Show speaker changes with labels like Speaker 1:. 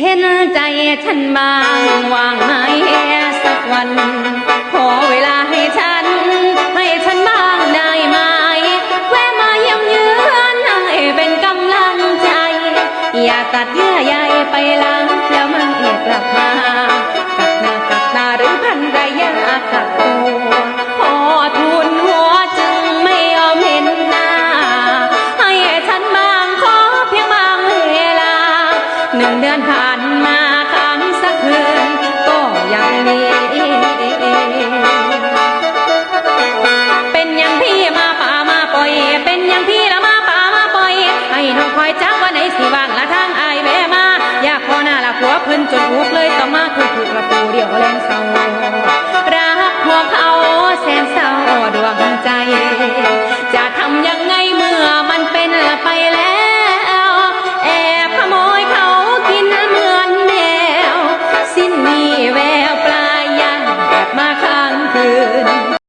Speaker 1: เห็นใจฉันบ้างวางไหมสักวัน ขอเวลาให้ฉัน ให้ฉันบ้างได้ไหมแวะมาเยี่ยมเยือนให้เป็นกำลังใจ อย่าตัดเยื่อใยไปหลังแล้วมันเอกลับมา กักหน้ากักตาหรือพันรยากักตัว หนึ่งเดือนผ่านมาครั้งสักคืนก็ยังมีเป็นอย่างพี่มาป่ามาปล่อย เป็นอย่างพี่ละมาป่ามาปล่อยไอ้น้องคอยจักว่าไหนสิว่างละทางไอ้แวะมา อยากพอหน้าละหัวเพิ่นจนอุบเลยต้องมาคือถูกกระปูเดียวแรงเศร้า